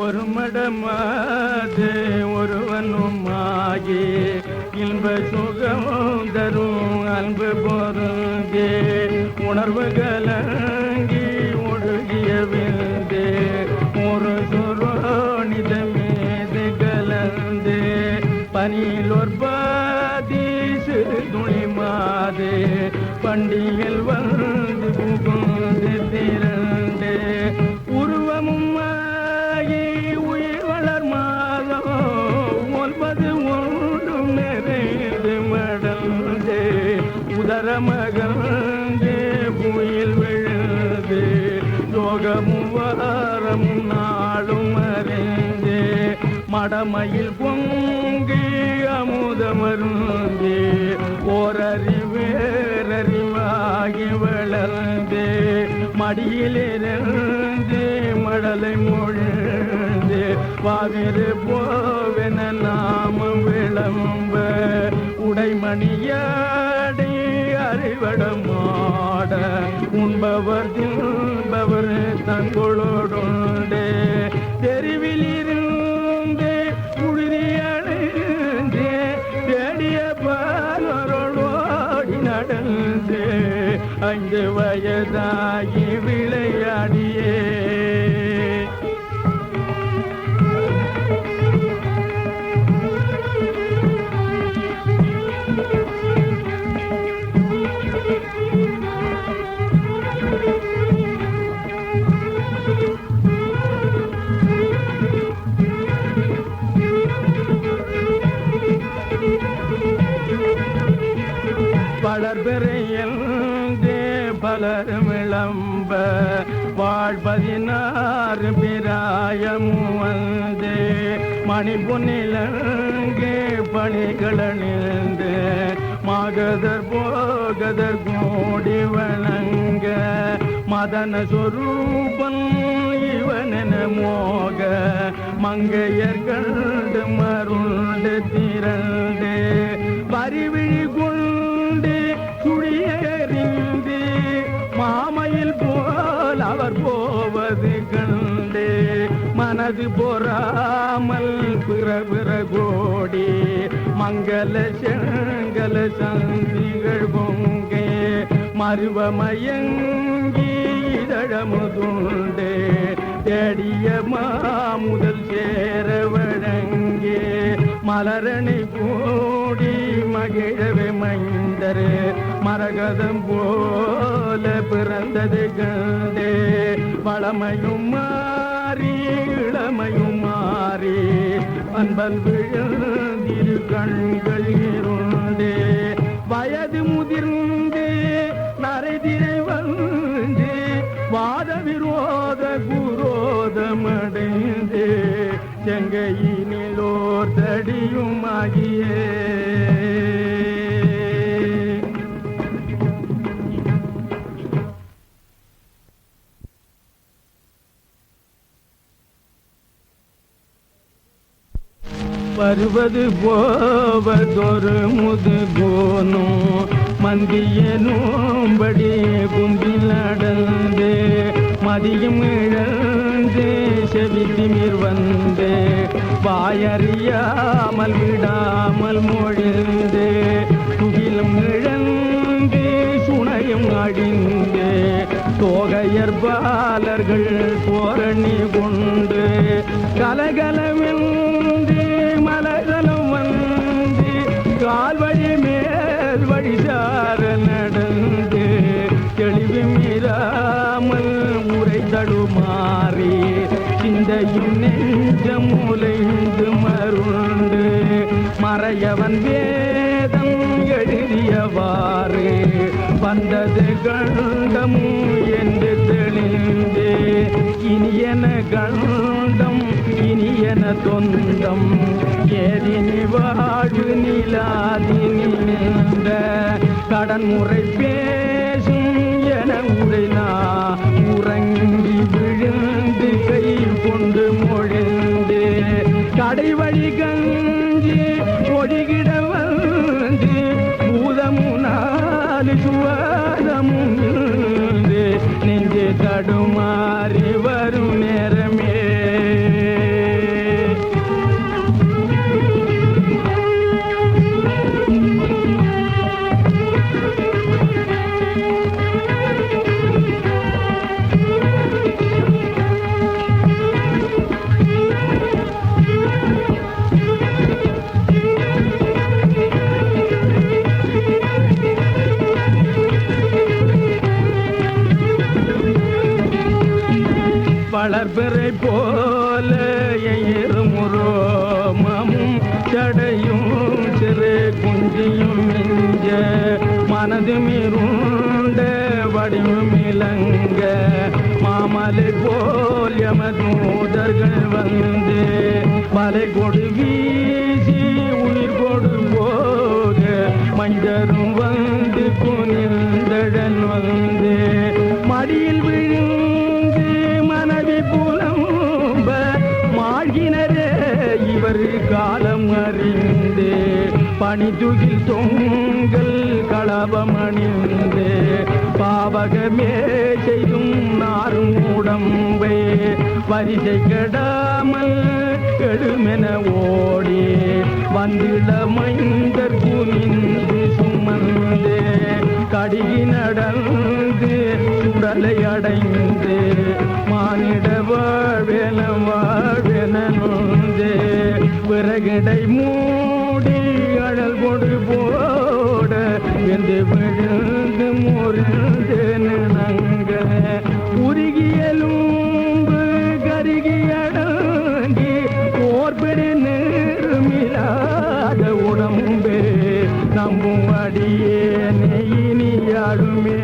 ஒரு மடமாது ஒருவனும் ஆகி இன்ப சுகமும் தரும் அன்பு பொருந்தே. உணர்வு கலங்கி ஒழுகிய விந்தே ஒரு சுரோனிதமேது கலந்தே. கலந்து பனியிலோர் பாதி சிறு துணி மாதே. பண்டிகையில் வந்து மடமையில் பொங்கி அமுதமருந்தி ஓரறிவேரறிவாகி வளர்ந்து மடியிலிருந்து மடலை மொழிந்து வாவிரு போவென நாமம் விளம்ப உடைமணியாடி அறிவடமாட உண்பவர் அஞ்சு வயதாகி விளையாடியே. வளர்பிறையல்தே மலரும் இளம்ப வாழ்பதினாறு பிராயமும் வந்தே. மணிபொன்னிலங்கே பணிகளணிந்து மாகதர் போகதர் கோடி வணங்க. மதன சொரூபன் இவனென மோக மங்கையர்கள் மருண்டு திரண்டு. பரிவிழி மனது பொறாமல் பிற பிற கோடி. மங்கள செங்கல சந்திகள் பொங்கே. மருவமயங்கி இதழமுதுண்டே தேடிய மாமுதல் சேர வழங்கே. மலரணி கூடி மகிழவே மைந்தரே. மரகதம் போல பிறந்தது கண்டே. வளமையும் மா மாறி இளமையும் மாறி அன்பன் விழுந்திரு கண்கள் இருந்தே வயது முதிர்ந்து நரைதிரை வந்து. வாத விரோத குரோதமடைந்து. செங்கையினிலோர் தடியுமாகியே. வருவது போவதொரு முதுகோனும் மந்தியனும்படி கும்பில் நடந்து. மதியம் இழந்து செவித்திமிர் வந்து வாயறியாமல் விடாமல் மொழிந்து. துகிலும் இழந்து சுனையும் அழிந்து. தோகையர் பாலர்கள் போரணி கொண்டு. கலகலவென்று மலகலம் வந்து கால் வழி மேல் வழிசார நடந்து தெளிவு மீறாமல் முறை தடுமாறி சிந்தையும் நெஞ்ச உலைந்து மருண்டு மறையவன் வேதம் எழுதியவாறு வந்தது கண்டமும் என்று இனியன கண்டம் இனியன தொந்தம் ஏதினி வாழு நிலாதினிந்த கடன் முறை பேசும் என உடைனா உறங்கி விழுந்து கை கொண்டு மொழிந்து கடை வழி கஞ்சி ஒடிகிட வந்து பூதமுனால் சுவாதமும் இருந்து நெஞ்சு தடுமாறி வரும் நேரமே வளர்பிறை போல இருமுரோமமும் சடையும் சிறு குஞ்சியும் மிஞ்ச மனது மிருண்ட வடிவும் இலங்க மாமலை போல் எமதூதர்கள் வந்து மலை கொடு வீசி உயிர் கொடு போக மஞ்சரும் வந்து குனிந்தடன் வந்து மடியில் பணிதுகில் தொங்கல் களபம் அணிந்து பாவகமே செய்தும் நாரும் உடம்பே. வரிசை கெடாமல் கெடுமென ஓடி வந்திட மைந்தர் குனிந்து சுமந்து. கடிகி நடந்து சுடலை அடைந்து. மானிட வாழ்வென வாழ்வென நொந்தே. விறகடை மூடி அழல் கொடு போட என்று விழுந்து முறிந்து நங்க உருகியலும்பு கருகியடங்கி ஓர்பெரு நேருமில்லாத உடம்பே நம்பும் அடியே நெய்யாடுமே